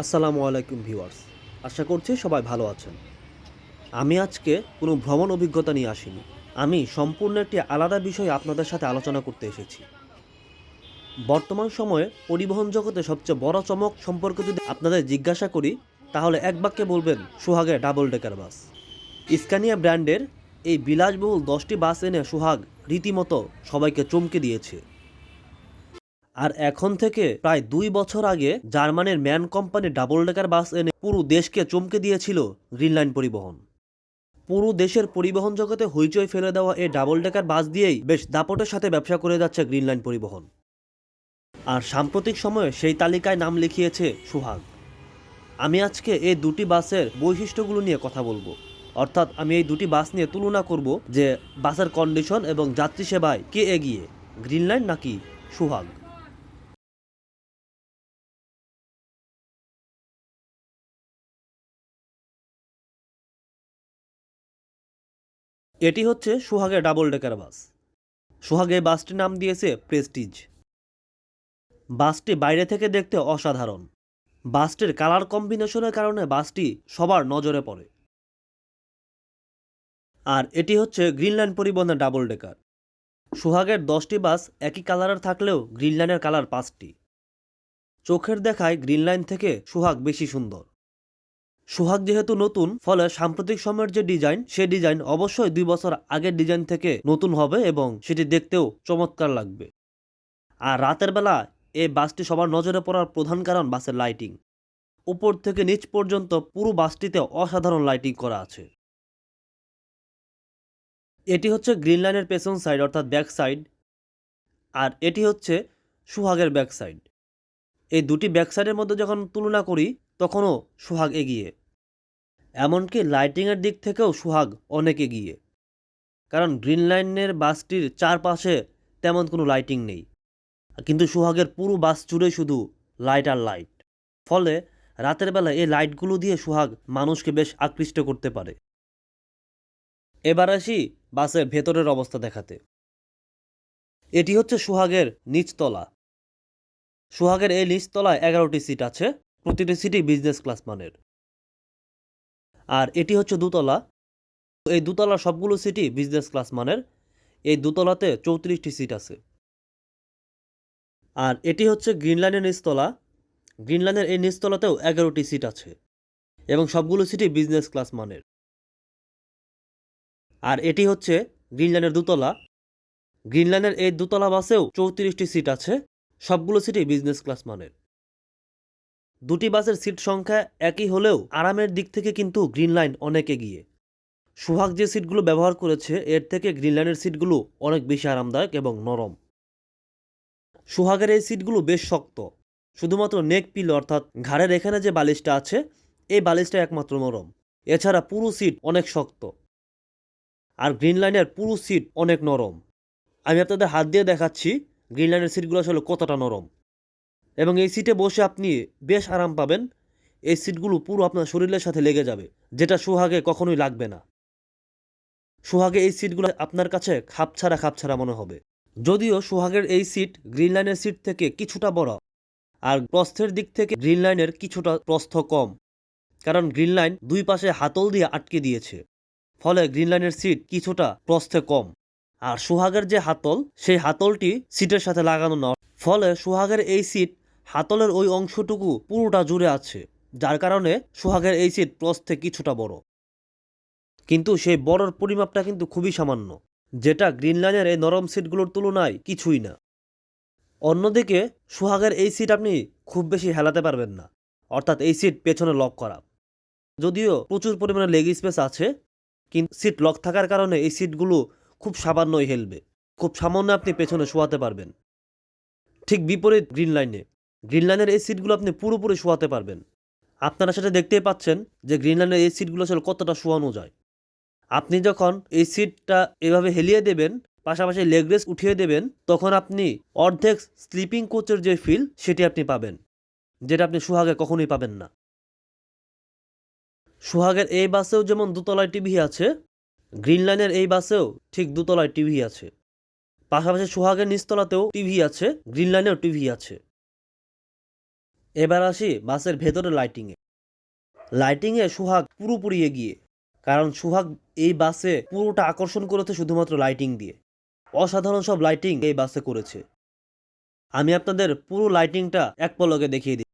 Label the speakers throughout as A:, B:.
A: আসসালামু আলাইকুম ভিউয়ার্স। আশা করছি সবাই ভালো আছেন। আমি আজকে কোনো ভ্রমণ অভিজ্ঞতা নিয়ে আসিনি। আমি সম্পূর্ণ একটি আলাদা বিষয় আপনাদের সাথে আলোচনা করতে এসেছি। বর্তমান সময়ে পরিবহন জগতে সবচেয়ে বড় চমক সম্পর্কে যদি আপনাদের জিজ্ঞাসা করি, তাহলে এক বাক্যে বলবেন, সোহাগের ডাবল ডেকার বাস। স্কানিয়া ব্র্যান্ডের এই বিলাসবহুল দশটি বাস এনে সোহাগ রীতিমতো সবাইকে চমকে দিয়েছে। আর এখন থেকে প্রায় দুই বছর আগে জার্মানির MAN company double decker bus এনে পুরো দেশকে চমকে দিয়েছিল গ্রিন লাইন পরিবহন। পুরো দেশের পরিবহন জগতে হইচই ফেলে দেওয়া এই ডাবল ডেকার বাস দিয়েই বেশ দাপটের সাথে ব্যবসা করে যাচ্ছে গ্রিন লাইন পরিবহন। আর সাম্প্রতিক সময়ে সেই তালিকায় নাম লিখিয়েছে সুহাগ। আমি আজকে এই দুটি বাসের বৈশিষ্ট্যগুলো নিয়ে কথা বলব। অর্থাৎ আমি এই দুটি বাস নিয়ে তুলনা করব যে বাসের কন্ডিশন এবং যাত্রী সেবায় কে এগিয়ে গ্রিনলাইন নাকি সুহাগ। এটি হচ্ছে সুহাগের ডাবল ডেকার বাস। সুহাগ বাসটির নাম দিয়েছে প্রেস্টিজ। বাসটি বাইরে থেকে দেখতে অসাধারণ। বাসটির কালার কম্বিনেশনের কারণে বাসটি সবার নজরে পড়ে। আর এটি হচ্ছে গ্রিনল্যান্ড পরিবহনের ডাবল ডেকার। সুহাগের দশটি বাস একই কালারের থাকলেও গ্রিনল্যান্ডের কালার পাঁচটি। চোখের দেখায় গ্রিনলাইন থেকে সুহাগ বেশি সুন্দর। সুহাগ যেহেতু নতুন, ফলে সাম্প্রতিক সময়ের যে ডিজাইন, সে ডিজাইন অবশ্যই দুই বছর আগের ডিজাইন থেকে নতুন হবে এবং সেটি দেখতেও চমৎকার লাগবে। আর রাতের বেলা এই বাসটি সবার নজরে পড়ার প্রধান কারণ বাসের লাইটিং। উপর থেকে নিচ পর্যন্ত পুরো বাসটিতে অসাধারণ লাইটিং করা আছে। এটি হচ্ছে গ্রিন লাইনের পেছন সাইড, অর্থাৎ ব্যাক সাইড, আর এটি হচ্ছে সুহাগের ব্যাক সাইড। এই দুটি ব্যাক সাইডের মধ্যে যখন তুলনা করি, তখনও সুহাগ এগিয়ে। এমনকি লাইটিংয়ের দিক থেকেও সুহাগ অনেক এগিয়ে। কারণ গ্রিন লাইনের বাসটির চারপাশে তেমন কোনো লাইটিং নেই। কিন্তু সুহাগের পুরো বাস জুড়ে শুধু লাইট আর লাইট। ফলে রাতের বেলা এই লাইটগুলো দিয়ে সুহাগ মানুষকে বেশ আকৃষ্ট করতে পারে। এবার আসি বাসের ভেতরের অবস্থা দেখাতে। এটি হচ্ছে সুহাগের নিচতলা। সুহাগের এই নিচতলায় এগারোটি সিট আছে, প্রতিটি সিটই বিজনেস ক্লাস মানের। আর এটি হচ্ছে দুতলা। এই দুতলা সবগুলো সিটই বিজনেস ক্লাস মানের। এই দুতলাতে চৌত্রিশটি সিট আছে। আর এটি হচ্ছে গ্রিনল্যান্ডের নিচতলা। গ্রিনল্যান্ডের এই নিচতলাতেও এগারোটি সিট আছে এবং সবগুলো সিটই বিজনেস ক্লাস মানের। আর এটি হচ্ছে গ্রিনল্যান্ডের দুতলা। গ্রিনল্যান্ডের এই দুতলা বাসেও চৌত্রিশটি সিট আছে। সবগুলো সিটই বিজনেস ক্লাস মানের। দুটি বাসের সিট সংখ্যা একই হলেও আরামের দিক থেকে কিন্তু গ্রিন লাইন অনেক এগিয়ে। সুহাগ যে সিটগুলো ব্যবহার করেছে, এর থেকে গ্রিন লাইনের সিটগুলো অনেক বেশি আরামদায়ক এবং নরম। সুহাগের এই সিটগুলো বেশ শক্ত। শুধুমাত্র নেক পিল অর্থাৎ ঘাড়ের এখানে যে বালিশটা আছে, এই বালিশটা একমাত্র নরম। এছাড়া পুরো সিট অনেক শক্ত। আর গ্রিন লাইনের পুরো সিট অনেক নরম। আমি আপনাদের হাত দিয়ে দেখাচ্ছি গ্রিন লাইনের সিটগুলো আসলে কতটা নরম। এবং এই সিটে বসে আপনি বেশ আরাম পাবেন। এই সিটগুলো পুরো আপনার শরীরের সাথে লেগে যাবে, যেটা সুহাগে কখনোই লাগবে না। সুহাগে এই সিটগুলো আপনার কাছে খাপছাড়া খাপছাড়া মনে হবে। যদিও সুহাগের এই সিট গ্রিন লাইনের সিট থেকে কিছুটা বড়, আর প্রস্থের দিক থেকে গ্রিন লাইনের কিছুটা প্রস্থ কম, কারণ গ্রিন লাইন দুই পাশে হাতল দিয়ে আটকে দিয়েছে, ফলে গ্রিন লাইনের সিট কিছুটা প্রস্থে কম। আর সুহাগের যে হাতল, সেই হাতলটি সিটের সাথে লাগানো না ফলে সুহাগের এই সিট হাতলের ওই অংশটুকু পুরোটা জুড়ে আছে, যার কারণে সুহাগের এই সিট প্রস্থে কিছুটা বড়। কিন্তু সেই বড়র পরিমাপটা কিন্তু খুবই সামান্য, যেটা গ্রিনল্যান্ডের এই নরম সিটগুলোর তুলনায় কিছুই না। অন্যদিকে, সুহাগের এই সিট আপনি খুব বেশি হেলাতে পারবেন না, অর্থাৎ এই সিট পেছনে লক করা। যদিও প্রচুর পরিমাণে লেগ স্পেস আছে, কিন্তু সিট লক থাকার কারণে এই সিটগুলো খুব সামান্যই হেলবে, খুব সামান্য আপনি পেছনে শোয়াতে পারবেন। ঠিক বিপরীত গ্রিন লাইনে গ্রিন লাইনের এই সিটগুলো আপনি পুরোপুরি শোয়াতে পারবেন। আপনারা সেটা দেখতেই পাচ্ছেন যে গ্রিন লাইনের এই সিটগুলো আসলে কতটা শোয়ানো যায়। আপনি যখন এই সিটটা এভাবে হেলিয়ে দেবেন, পাশাপাশি লেগ রেস উঠিয়ে দেবেন, তখন আপনি অর্ধেক স্লিপিং কোচের যে ফিল, সেটি আপনি পাবেন, যেটা আপনি সুহাগে কখনোই পাবেন না। সুহাগের এই বাসেও যেমন দোতলায় টিভি আছে গ্রিন লাইনের এই বাসেও ঠিক দুতলায় টিভি আছে। পাশাপাশি সুহাগের নিচতলাতেও টিভি আছে গ্রিন লাইনেও টিভি আছে। এবার আসি বাসের ভেতরে লাইটিংয়ে লাইটিংয়ে সুহাগ পুরোপুরি এগিয়ে, কারণ সুহাগ এই বাসে পুরোটা আকর্ষণ করেছে শুধুমাত্র লাইটিং দিয়ে। অসাধারণ সব লাইটিং এই বাসে করেছে। আমি আপনাদের পুরো লাইটিংটা এক পলকে দেখিয়ে দিই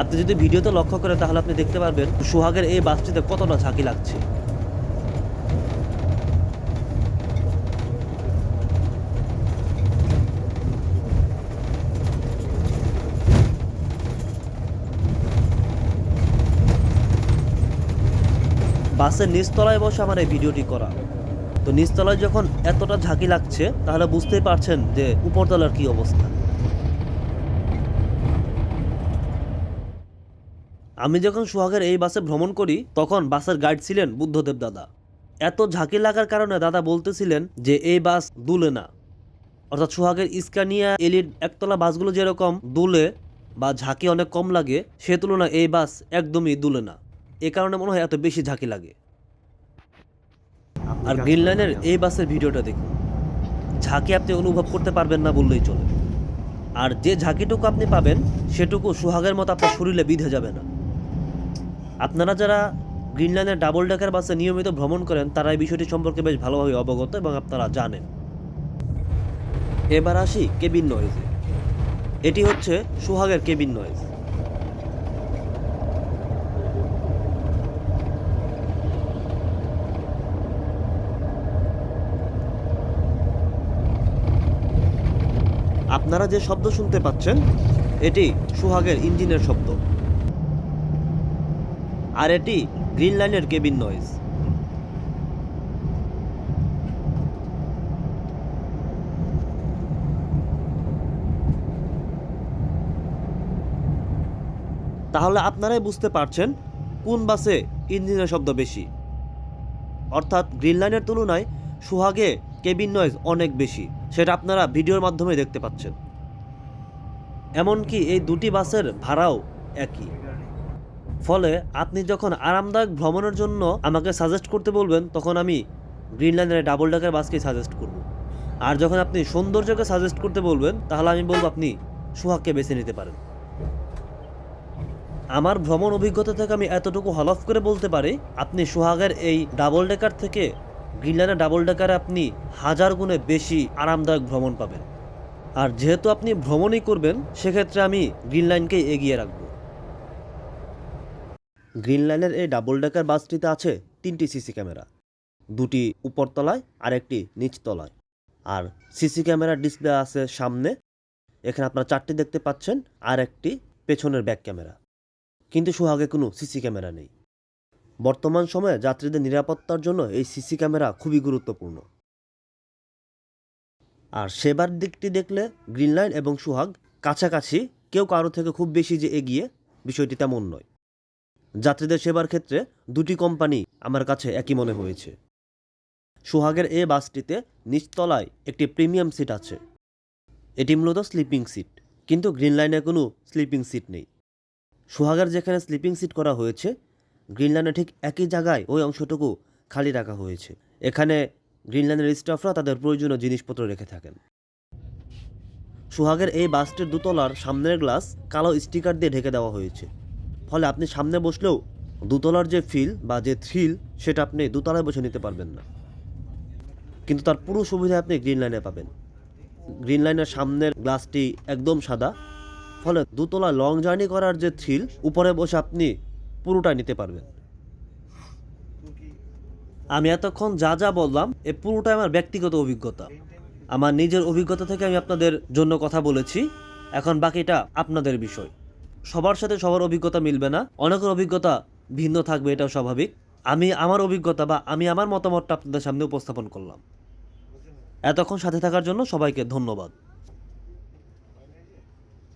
A: আপনি যদি ভিডিওতে লক্ষ্য করেন, তাহলে আপনি দেখতে পারবেন সোহাগের এই বাসটিতে কতটা ঝাঁকি লাগছে। বাসের নিচতলায় বসে আমার এই ভিডিওটি করা। তো নিচতলায় যখন এতটা ঝাঁকি লাগছে, তাহলে বুঝতেই পারছেন যে উপরতলার কি অবস্থা। আমি যখন সোহাগের এই বাসে ভ্রমণ করি, তখন বাসের গাইড ছিলেন বুদ্ধদেব দাদা। এত ঝাঁকি লাগার কারণে দাদা বলতেছিলেন যে, এই বাস দুলে না। অর্থাৎ সোহাগের ইস্কানিয়া, এলির একতলা বাসগুলো যেরকম দুলে বা ঝাঁকি অনেক কম লাগে, সে তুলনায় এই বাস একদমই দুলে না। এ কারণে মনে হয় এত বেশি ঝাঁকি লাগে। আর গ্রিন লাইনের এই বাসের ভিডিওটা দেখুন। ঝাঁকি আপনি অনুভব করতে পারবেন না বললেই চলে। আর যে ঝাঁকিটুকু আপনি পাবেন, সেটুকু সোহাগের মতো আপনার শরীরে বিধে যাবে না। আপনারা যারা গ্রিন লাইনের ডাবল ডেকার বাসে নিয়মিত ভ্রমণ করেন, তারা এই বিষয়টি সম্পর্কে বেশ ভালোভাবে অবগত এবং আপনারা জানেন। এবার আসি কেবিন নয়েজে। এটি হচ্ছে সোহাগের কেবিন নয়েজ। আপনারা যে শব্দ শুনতে পাচ্ছেন, এটি সোহাগের ইঞ্জিনের শব্দ। আর এটি গ্রিন লাইনের কেবিন নয়েজ। তাহলে আপনারাই বুঝতে পারছেন কোন বাসে ইঞ্জিনের শব্দ বেশি। অর্থাৎ গ্রিন লাইনের তুলনায় সুহাগে কেবিন নয়েজ অনেক বেশি, সেটা আপনারা ভিডিওর মাধ্যমে দেখতে পাচ্ছেন। এমনকি এই দুটি বাসের ভাড়াও একই। ফলে আপনি যখন আরামদায়ক ভ্রমণের জন্য আমাকে সাজেস্ট করতে বলবেন, তখন আমি গ্রিন লাইনের ডাবল ডাকার বাসকেই সাজেস্ট করব। আর যখন আপনি সৌন্দর্যকে সাজেস্ট করতে বলবেন, তাহলে আমি বলব আপনি সুহাগকে বেছে নিতে পারেন। আমার ভ্রমণ অভিজ্ঞতা থেকে আমি এতটুকু হলফ করে বলতে পারি, আপনি সোহাগের এই ডাবল ডেকার থেকে গ্রিনলাইনের ডাবল ডেকারে আপনি হাজার গুণে বেশি আরামদায়ক ভ্রমণ পাবেন। আর যেহেতু আপনি ভ্রমণই করবেন, সেক্ষেত্রে আমি গ্রিন লাইনকেই এগিয়ে রাখব। গ্রিন লাইনের এই ডাবল ডেকার বাসটিতে আছে তিনটি সিসি ক্যামেরা। দুটি উপরতলায় আর একটি নিচতলায়। আর সিসি ক্যামেরার ডিসপ্লে আছে সামনে। এখানে আপনারা চারটি দেখতে পাচ্ছেন আর একটি পেছনের ব্যাক ক্যামেরা। কিন্তু সোহাগে কোনো সিসি ক্যামেরা নেই। বর্তমান সময়ে যাত্রীদের নিরাপত্তার জন্য এই সিসি ক্যামেরা খুবই গুরুত্বপূর্ণ। আর সেবার দিকটি দেখলে গ্রিন লাইন এবং সোহাগ কাছাকাছি, কেউ কারও থেকে খুব বেশি যে এগিয়ে, বিষয়টি তেমন নয়। যাত্রীদের সেবার ক্ষেত্রে দুটি কোম্পানি আমার কাছে একই মনে হয়েছে। সোহাগের এ বাসটিতে নিচতলায় একটি প্রিমিয়াম সিট আছে। এটি মূলত স্লিপিং সিট, কিন্তু গ্রিন লাইনে কোনো স্লিপিং সিট নেই। সোহাগের যেখানে স্লিপিং সিট করা হয়েছে গ্রিনল্যান্ডে ঠিক একই জায়গায় ওই অংশটুকু খালি রাখা হয়েছে। এখানে গ্রিনল্যান্ডের স্টাফরা তাদের প্রয়োজনীয় জিনিসপত্র রেখে থাকেন। সোহাগের এই বাসটির দুতলার সামনের গ্লাস কালো স্টিকার দিয়ে ঢেকে দেওয়া হয়েছে। ফলে আপনি সামনে বসলেও দুতলার যে ফিল বা যে থ্রিল সেটা আপনি দুতলায় বসে নিতে পারবেন না। কিন্তু তার পুরো সুবিধা আপনি গ্রিন লাইনে পাবেন। গ্রিন লাইনের সামনের গ্লাসটি একদম সাদা। ফলে দুতলা লং জার্নি করার যে থ্রিল উপরে বসে আপনি পুরোটা নিতে পারবেন। আমি এতক্ষণ যা যা বললাম, এ পুরোটাই আমার ব্যক্তিগত অভিজ্ঞতা। আমার নিজের অভিজ্ঞতা থেকে আমি আপনাদের জন্য কথা বলেছি। এখন বাকিটা আপনাদের বিষয়। সবার সাথে সবার অভিজ্ঞতা মিলবে না। অনেকের অভিজ্ঞতা ভিন্ন থাকবে, এটাও স্বাভাবিক। আমি আমার অভিজ্ঞতা বা আমি আমার মতামতটা আপনাদের সামনে উপস্থাপন করলাম। এতক্ষণ সাথে থাকার জন্য সবাইকে ধন্যবাদ।